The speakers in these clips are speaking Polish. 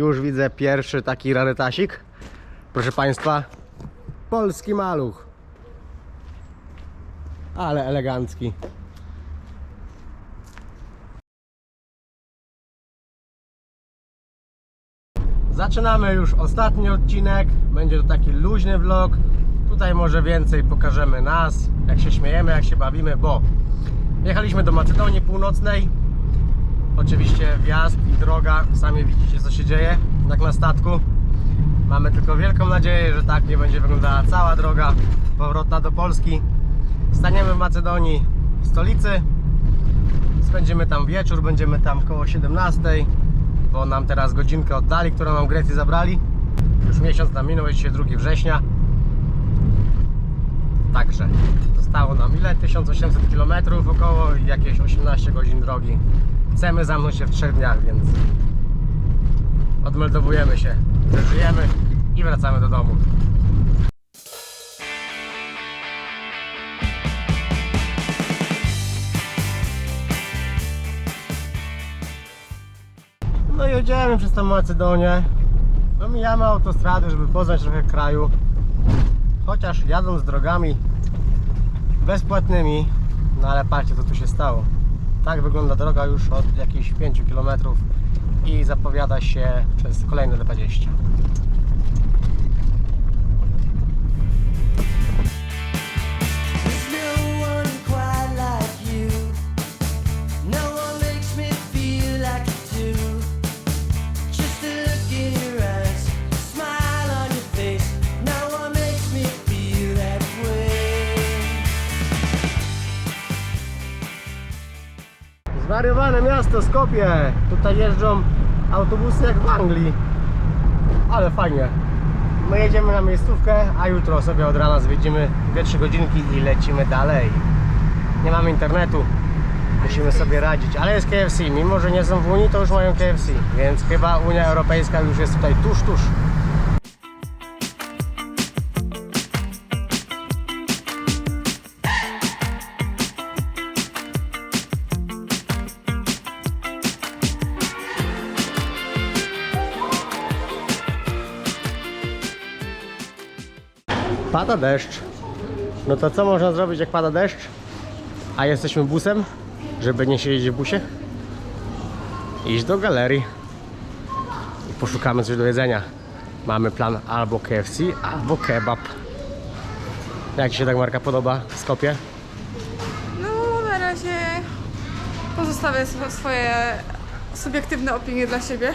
Już widzę pierwszy taki rarytasik. Proszę Państwa, polski maluch. Ale elegancki. Zaczynamy już ostatni odcinek. Będzie to taki luźny vlog. Tutaj może więcej pokażemy nas, jak się śmiejemy, jak się bawimy, bo jechaliśmy do Macedonii Północnej. Oczywiście wjazd i droga, sami widzicie co się dzieje, jak na statku. Mamy tylko wielką nadzieję, że tak nie będzie wyglądała cała droga powrotna do Polski. Staniemy w Macedonii, w stolicy. Spędzimy tam wieczór, będziemy tam koło 17, bo nam teraz godzinkę oddali, którą nam Grecy zabrali. Już miesiąc nam minął, jest dzisiaj 2 września. Także zostało nam ile? 1800 km około i jakieś 18 godzin drogi. Chcemy zamknąć się w 3 dniach, więc odmeldowujemy się, żyjemy i wracamy do domu. No i jedziemy przez tą Macedonię. No mijamy autostrady, żeby poznać trochę kraju. Chociaż jadąc drogami bezpłatnymi, no ale patrzcie co tu się stało. Tak wygląda droga już od jakichś 5 km i zapowiada się przez kolejne 20. Zwariowane miasto Skopie. Tutaj jeżdżą autobusy jak w Anglii. Ale fajnie. My jedziemy na miejscówkę, a jutro sobie od rana zwiedzimy 2-3 godzinki i lecimy dalej. Nie mamy internetu. Musimy sobie radzić, ale jest KFC. Mimo, że nie są w Unii, to już mają KFC. Więc chyba Unia Europejska już jest tutaj tuż, tuż. Pada deszcz. No to co można zrobić jak pada deszcz? A jesteśmy busem, żeby nie siedzieć w busie? Iść do galerii i poszukamy coś do jedzenia. Mamy plan albo KFC, albo kebab. Jak Ci się tak marka podoba w Skopie? No, na razie pozostawię swo- swoje subiektywne opinie dla siebie.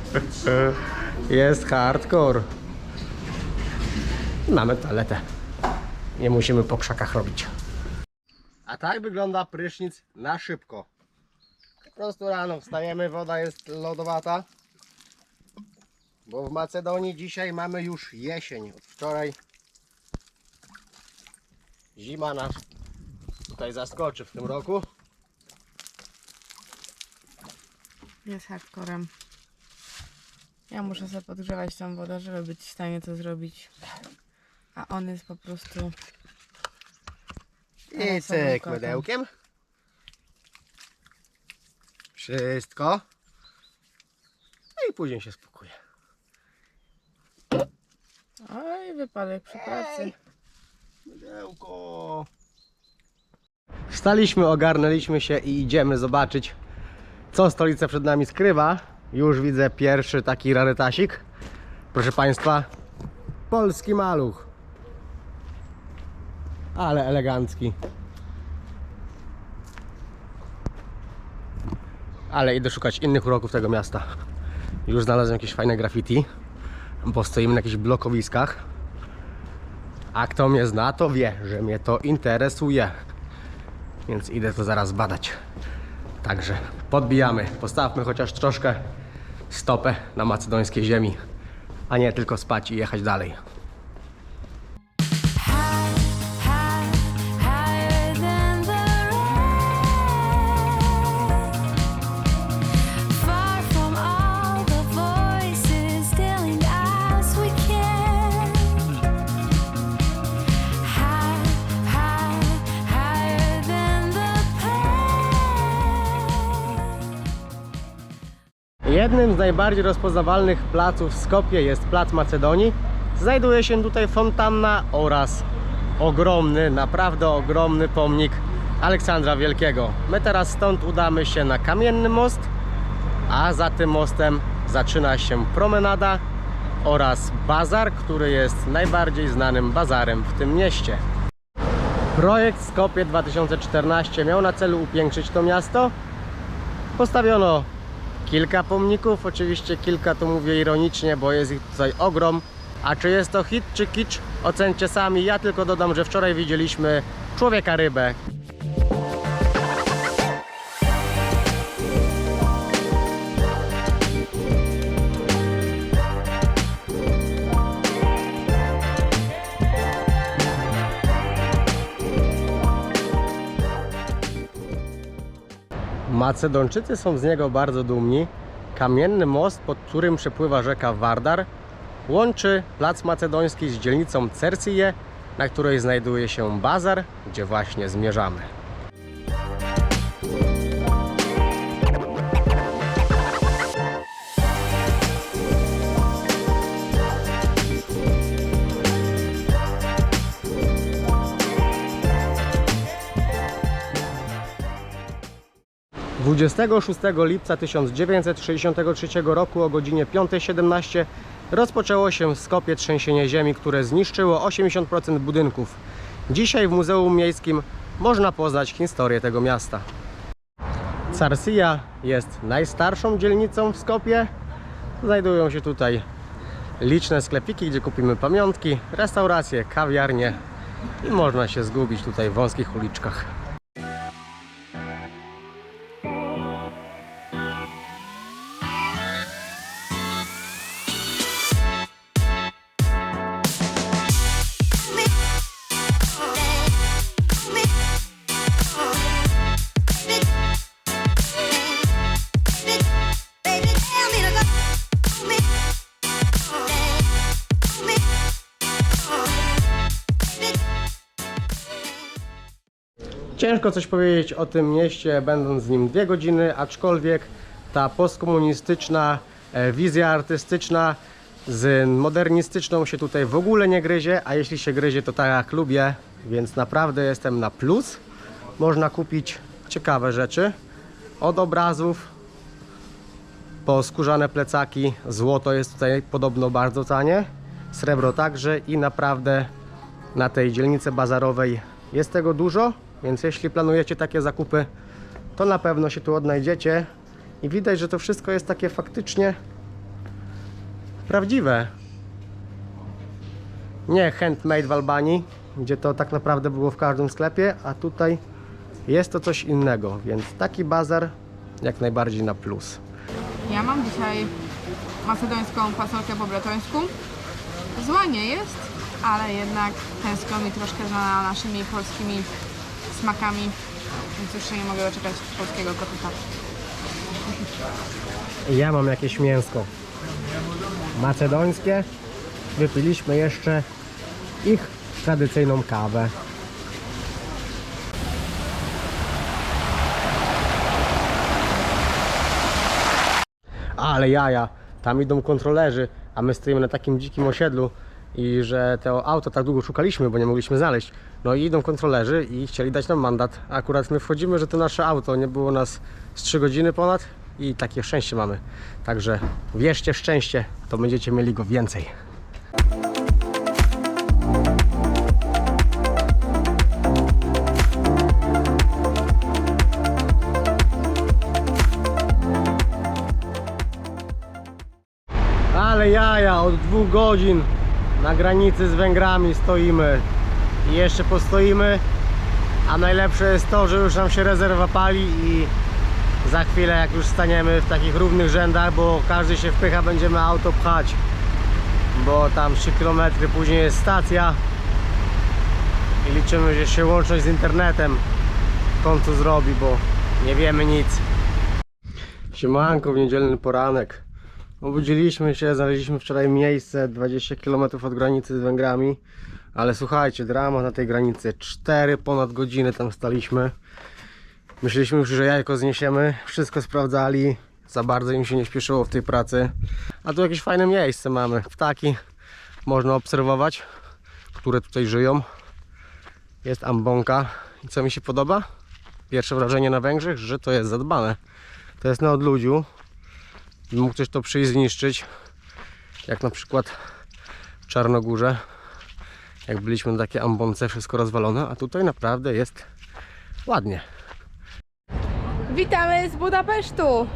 Jest hardcore. Mamy toaletę. Nie musimy po krzakach robić. A tak wygląda prysznic na szybko. Po prostu rano wstajemy, woda jest lodowata. Bo w Macedonii dzisiaj mamy już jesień. Od wczoraj zima nas tutaj zaskoczy w tym roku. Jest hardcorem. Ja muszę sobie podgrzewać tą wodę, żeby być w stanie to zrobić. A on jest po prostu... I sobie cyk mydełkiem. Wszystko. No i później się spokuje. Oj, wypadek przy pracy. Mydełko. Wstaliśmy, ogarnęliśmy się i idziemy zobaczyć, co stolica przed nami skrywa. Już widzę pierwszy taki rarytasik. Proszę Państwa, polski maluch. Ale elegancki. Ale idę szukać innych uroków tego miasta. Już znalazłem jakieś fajne graffiti, bo stoimy na jakichś blokowiskach. A kto mnie zna, to wie, że mnie to interesuje. Więc idę to zaraz badać. Także podbijamy. Postawmy chociaż troszkę stopę na macedońskiej ziemi, a nie tylko spać i jechać dalej. Jednym z najbardziej rozpoznawalnych placów w Skopie jest Plac Macedonii. Znajduje się tutaj fontanna oraz ogromny, naprawdę ogromny pomnik Aleksandra Wielkiego. My teraz stąd udamy się na Kamienny Most, a za tym mostem zaczyna się promenada oraz bazar, który jest najbardziej znanym bazarem w tym mieście. Projekt Skopie 2014 miał na celu upiększyć to miasto. Postawiono kilka pomników, oczywiście kilka to mówię ironicznie, bo jest ich tutaj ogrom. A czy jest to hit czy kicz? Ocencie sami. Ja tylko dodam, że wczoraj widzieliśmy człowieka rybę. Macedończycy są z niego bardzo dumni. Kamienny most, pod którym przepływa rzeka Wardar, łączy plac macedoński z dzielnicą Cercyje, na której znajduje się bazar, gdzie właśnie zmierzamy. 26 lipca 1963 roku o godzinie 5.17 rozpoczęło się w Skopie trzęsienie ziemi, które zniszczyło 80% budynków. Dzisiaj w Muzeum Miejskim można poznać historię tego miasta. Carsija jest najstarszą dzielnicą w Skopie. Znajdują się tutaj liczne sklepiki, gdzie kupimy pamiątki, restauracje, kawiarnie i można się zgubić tutaj w wąskich uliczkach. Ciężko coś powiedzieć o tym mieście, będąc z nim dwie godziny, aczkolwiek ta postkomunistyczna e, wizja artystyczna z modernistyczną się tutaj w ogóle nie gryzie, a jeśli się gryzie, to tak jak lubię, więc naprawdę jestem na plus. Można kupić ciekawe rzeczy, od obrazów. Po skórzane plecaki, złoto jest tutaj podobno bardzo tanie, srebro także i naprawdę na tej dzielnicy bazarowej jest tego dużo, więc jeśli planujecie takie zakupy, to na pewno się tu odnajdziecie i widać, że to wszystko jest takie faktycznie prawdziwe. Nie handmade w Albanii, gdzie to tak naprawdę było w każdym sklepie, a tutaj jest to coś innego, więc taki bazar jak najbardziej na plus. Ja mam dzisiaj macedońską fasolkę po bretońsku. Zła nie jest, ale jednak tęskno mi troszkę za naszymi polskimi smakami, więc już się nie mogę doczekać polskiego koteta. Ja mam jakieś mięsko macedońskie. Wypiliśmy jeszcze ich tradycyjną kawę. Ale jaja, tam idą kontrolerzy, a my stoimy na takim dzikim osiedlu i że to auto tak długo szukaliśmy, bo nie mogliśmy znaleźć. No i idą kontrolerzy i chcieli dać nam mandat. Akurat my wchodzimy, że to nasze auto, nie było nas z 3 godziny ponad i takie szczęście mamy. Także wierzcie w szczęście, to będziecie mieli go więcej. Ale jaja, od dwóch godzin na granicy z Węgrami stoimy i jeszcze postoimy. A najlepsze jest to, że już nam się rezerwa pali i za chwilę jak już staniemy w takich równych rzędach, bo każdy się wpycha, będziemy auto pchać. Bo tam 3 km później jest stacja i liczymy, że się łączność z internetem w końcu zrobi, bo nie wiemy nic. Siemanko w niedzielny poranek. Obudziliśmy się, znaleźliśmy wczoraj miejsce 20 km od granicy z Węgrami. Ale słuchajcie, drama na tej granicy. 4 ponad godziny tam staliśmy. Myśleliśmy już, że jajko zniesiemy. Wszystko sprawdzali. Za bardzo im się nie śpieszyło w tej pracy. A tu jakieś fajne miejsce mamy. Ptaki można obserwować, które tutaj żyją. Jest ambonka. I co mi się podoba? Pierwsze wrażenie na Węgrzech, że to jest zadbane. To jest na odludziu. Mógł ktoś to przyjść zniszczyć. Jak na przykład w Czarnogórze. Jak byliśmy na takie ambonce, wszystko rozwalone. A tutaj naprawdę jest ładnie. Witamy z Budapesztu!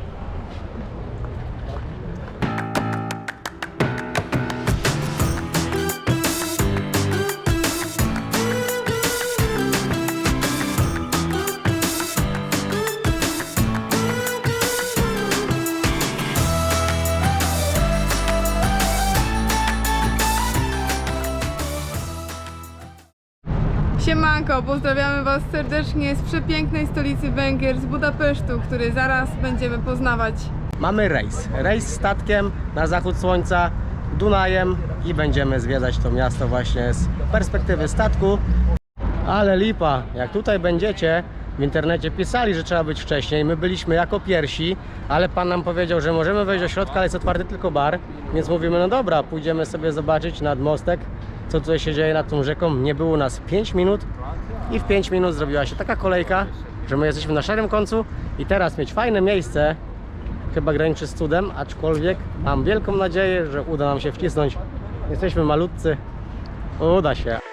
Siemanko, pozdrawiamy Was serdecznie z przepięknej stolicy Węgier, z Budapesztu, który zaraz będziemy poznawać. Mamy rejs. Rejs statkiem na zachód słońca Dunajem i będziemy zwiedzać to miasto właśnie z perspektywy statku. Ale lipa, jak tutaj będziecie, w internecie pisali, że trzeba być wcześniej. My byliśmy jako pierwsi, ale pan nam powiedział, że możemy wejść do środka, ale jest otwarty tylko bar. Więc mówimy, no dobra, pójdziemy sobie zobaczyć nad mostek, co tutaj się dzieje nad tą rzeką. Nie było nas 5 minut i w 5 minut zrobiła się taka kolejka, że my jesteśmy na szarym końcu i teraz mieć fajne miejsce chyba graniczy z cudem, aczkolwiek mam wielką nadzieję, że uda nam się wcisnąć. Jesteśmy malutcy, uda się.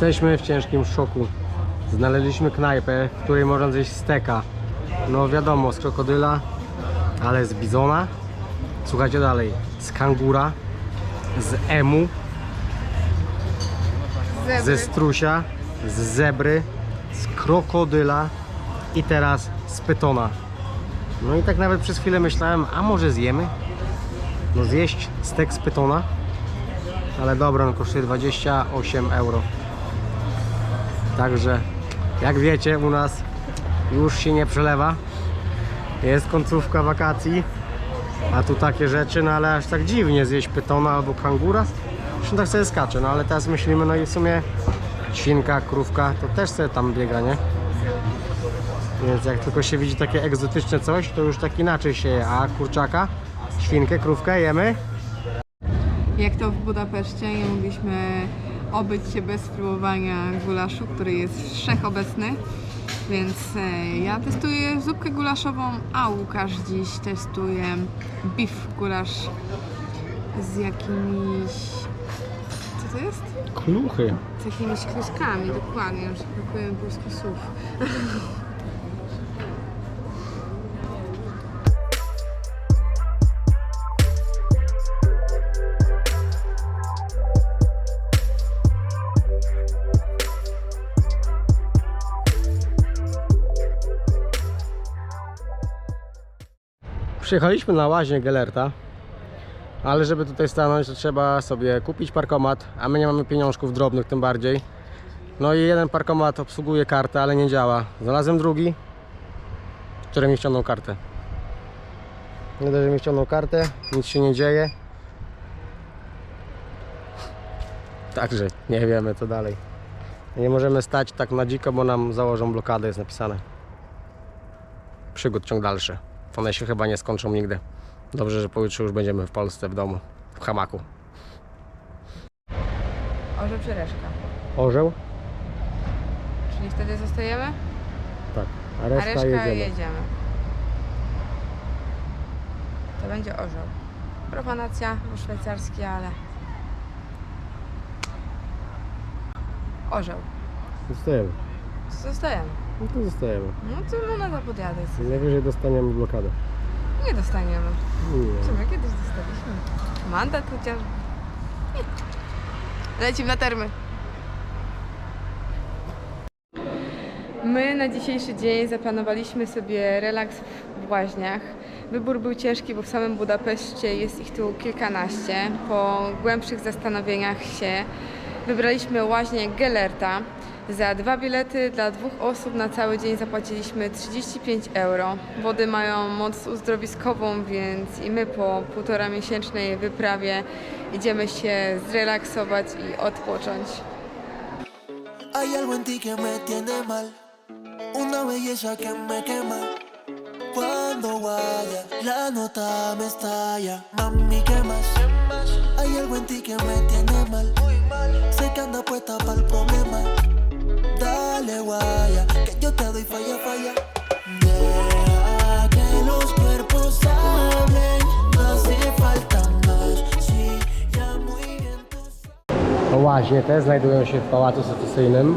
Jesteśmy w ciężkim szoku. Znaleźliśmy knajpę, w której można zjeść steka. No wiadomo, z krokodyla, ale z bizona. Słuchajcie dalej, z kangura, z emu, ze Zebry. strusia, z zebry, z krokodyla i teraz z pytona. No i tak nawet przez chwilę myślałem, a może zjemy? No zjeść stek z pytona? Ale dobra, no kosztuje 28 euro. Także, jak wiecie, u nas już się nie przelewa. Jest końcówka wakacji, a tu takie rzeczy, no ale aż tak dziwnie zjeść pytona albo kangura. Zresztą tak sobie skacze, no ale teraz myślimy, no i w sumie świnka, krówka, to też sobie tam biega, nie? Więc jak tylko się widzi takie egzotyczne coś, to już tak inaczej się je. A kurczaka, świnkę, krówkę jemy? Jak to w Budapeszcie, mogliśmy obyć się bez spróbowania gulaszu, który jest wszechobecny. Więc e, ja testuję zupkę gulaszową, a Łukasz dziś testuje beef gulasz z jakimiś... Co to jest? Kluchy. Z jakimiś kluskami, dokładnie, już brakuje polskich słów. Przyjechaliśmy na łaźnię Gelerta, ale żeby tutaj stanąć, to trzeba sobie kupić parkomat, a my nie mamy pieniążków drobnych tym bardziej. No i jeden parkomat obsługuje kartę, ale nie działa. Znalazłem drugi, który mi ściągnął kartę. Nie dość, że mi ściągnął kartę, nic się nie dzieje. Także nie wiemy co dalej. Nie możemy stać tak na dziko, bo nam założą blokadę, jest napisane. Przygód ciąg dalszy. One się chyba nie skończą nigdy. Dobrze, że pojutrze już będziemy w Polsce w domu, w hamaku. Orze czy reszka? Orzeł? Czyli wtedy zostajemy? Tak. A A reszta, reszka jedziemy. jedziemy. To będzie orzeł. Profanacja, szwajcarski, ale... Orzeł. Zostajemy. Zostajemy. No to zostajemy. No to moneta podjadę. Najwyżej dostaniemy blokadę. Nie dostaniemy. Nie. Co my kiedyś dostaliśmy? Mandat chociaż. Nie. Lecimy na termy. My na dzisiejszy dzień zaplanowaliśmy sobie relaks w Łaźniach. Wybór był ciężki, bo w samym Budapeszcie jest ich tu kilkanaście. Po głębszych zastanowieniach się wybraliśmy Łaźnię Gellerta. Za dwa bilety dla dwóch osób na cały dzień zapłaciliśmy 35 euro. Wody mają moc uzdrowiskową, więc i my po półtora miesięcznej wyprawie idziemy się zrelaksować i odpocząć. Hay algo en ti que me tiene mal, una belleza que me quema. Cuando vaya, la nota me estalla. Mami, ¿qué más? Hay algo en ti que me tiene mal. Sé que anda puesta para el problema. Dale, guaya, que yo te doy falla, falla. Deja que los cuerpos hablen, no hace falta. Łaźnie te znajdują się w pałacu secesyjnym.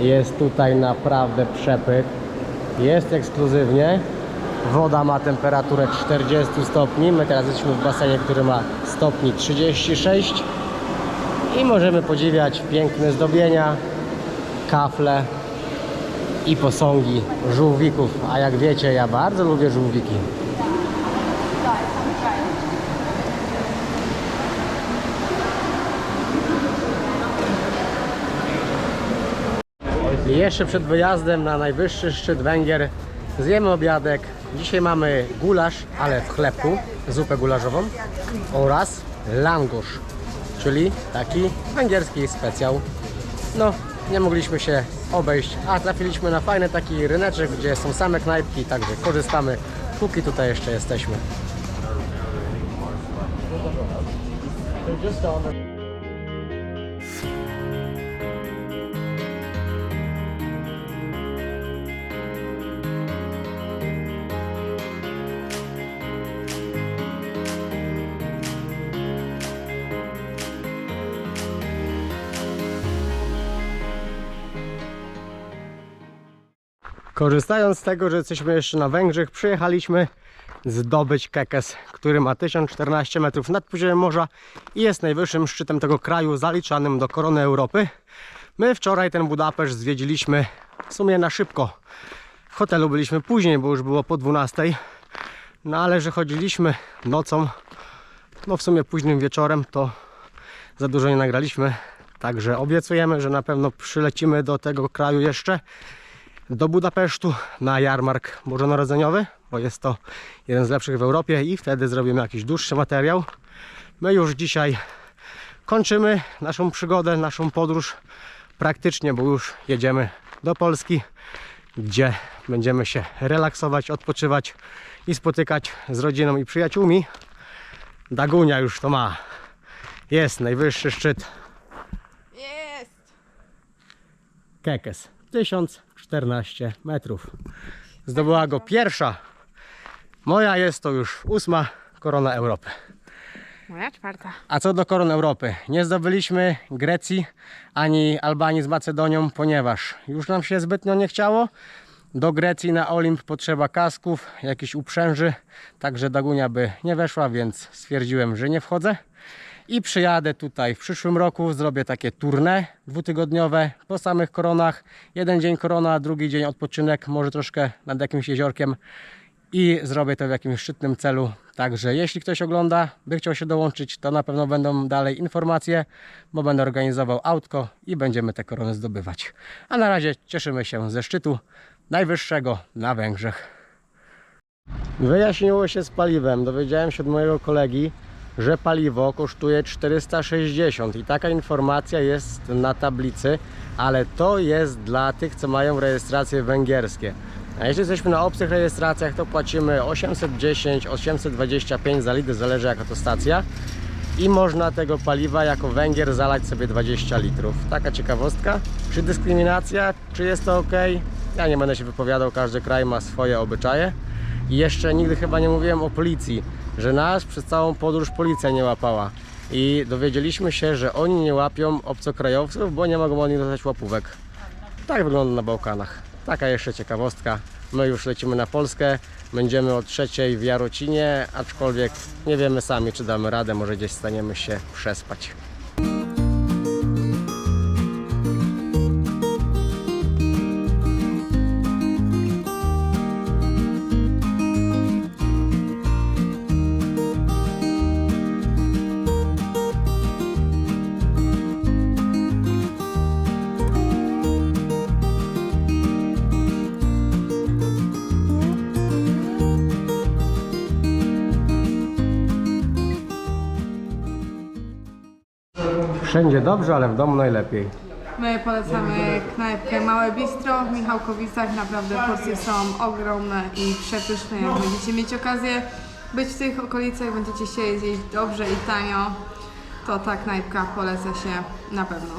Jest tutaj naprawdę przepyk. Jest ekskluzywnie. Woda ma temperaturę 40 stopni. My teraz jesteśmy w basenie, który ma stopni 36. I możemy podziwiać piękne zdobienia, kafle i posągi żółwików. A jak wiecie, ja bardzo lubię żółwiki. Jeszcze przed wyjazdem na najwyższy szczyt Węgier zjemy obiadek. Dzisiaj mamy gulasz, ale w chlebku, zupę gulaszową oraz langosz, czyli taki węgierski specjał. No, nie mogliśmy się obejść, a trafiliśmy na fajny taki ryneczek, gdzie są same knajpki, także korzystamy, póki tutaj jeszcze jesteśmy. Korzystając z tego, że jesteśmy jeszcze na Węgrzech, przyjechaliśmy zdobyć Kekes, który ma 1014 metrów nad poziomem morza i jest najwyższym szczytem tego kraju, zaliczanym do korony Europy. My wczoraj ten Budapeszt zwiedziliśmy w sumie na szybko. W hotelu byliśmy później, bo już było po 12. No ale że chodziliśmy nocą, no w sumie późnym wieczorem, to za dużo nie nagraliśmy. Także obiecujemy, że na pewno przylecimy do tego kraju jeszcze do Budapesztu na jarmark bożonarodzeniowy, bo jest to jeden z lepszych w Europie i wtedy zrobimy jakiś dłuższy materiał. My już dzisiaj kończymy naszą przygodę, naszą podróż praktycznie, bo już jedziemy do Polski, gdzie będziemy się relaksować, odpoczywać i spotykać z rodziną i przyjaciółmi. Dagunia już to ma. Jest najwyższy szczyt Jest! Kekes. 1014 metrów. Zdobyła go pierwsza. Moja jest to już ósma korona Europy. Moja czwarta. A co do koron Europy, nie zdobyliśmy Grecji ani Albanii z Macedonią, ponieważ już nam się zbytnio nie chciało. Do Grecji na Olimp potrzeba kasków, jakichś uprzęży, także Dagunia by nie weszła, więc stwierdziłem, że nie wchodzę. I przyjadę tutaj w przyszłym roku, zrobię takie tournée dwutygodniowe po samych koronach. Jeden dzień korona, drugi dzień odpoczynek, może troszkę nad jakimś jeziorkiem i zrobię to w jakimś szczytnym celu. Także jeśli ktoś ogląda, by chciał się dołączyć, to na pewno będą dalej informacje, bo będę organizował autko i będziemy te korony zdobywać. A na razie cieszymy się ze szczytu najwyższego na Węgrzech. Wyjaśniło się z paliwem. Dowiedziałem się od mojego kolegi, że paliwo kosztuje 460 i taka informacja jest na tablicy, ale to jest dla tych, co mają rejestracje węgierskie. A jeśli jesteśmy na obcych rejestracjach, to płacimy 810, 825 za litr, zależy jaka to stacja. I można tego paliwa jako Węgier zalać sobie 20 litrów. Taka ciekawostka. Czy dyskryminacja? Czy jest to ok? Ja nie będę się wypowiadał, każdy kraj ma swoje obyczaje. I jeszcze nigdy chyba nie mówiłem o policji, że nas przez całą podróż policja nie łapała. I dowiedzieliśmy się, że oni nie łapią obcokrajowców, bo nie mogą oni dostać łapówek. Tak wygląda na Bałkanach. Taka jeszcze ciekawostka. My już lecimy na Polskę. Będziemy o trzeciej w Jarocinie, aczkolwiek nie wiemy sami, czy damy radę. Może gdzieś staniemy się przespać. Wszędzie dobrze, ale w domu najlepiej. My polecamy knajpkę Małe Bistro w Michałkowicach. Naprawdę porcje są ogromne i przepyszne. Jak będziecie mieć okazję być w tych okolicach, będziecie chcieli zjeść dobrze i tanio, to ta knajpka poleca się na pewno.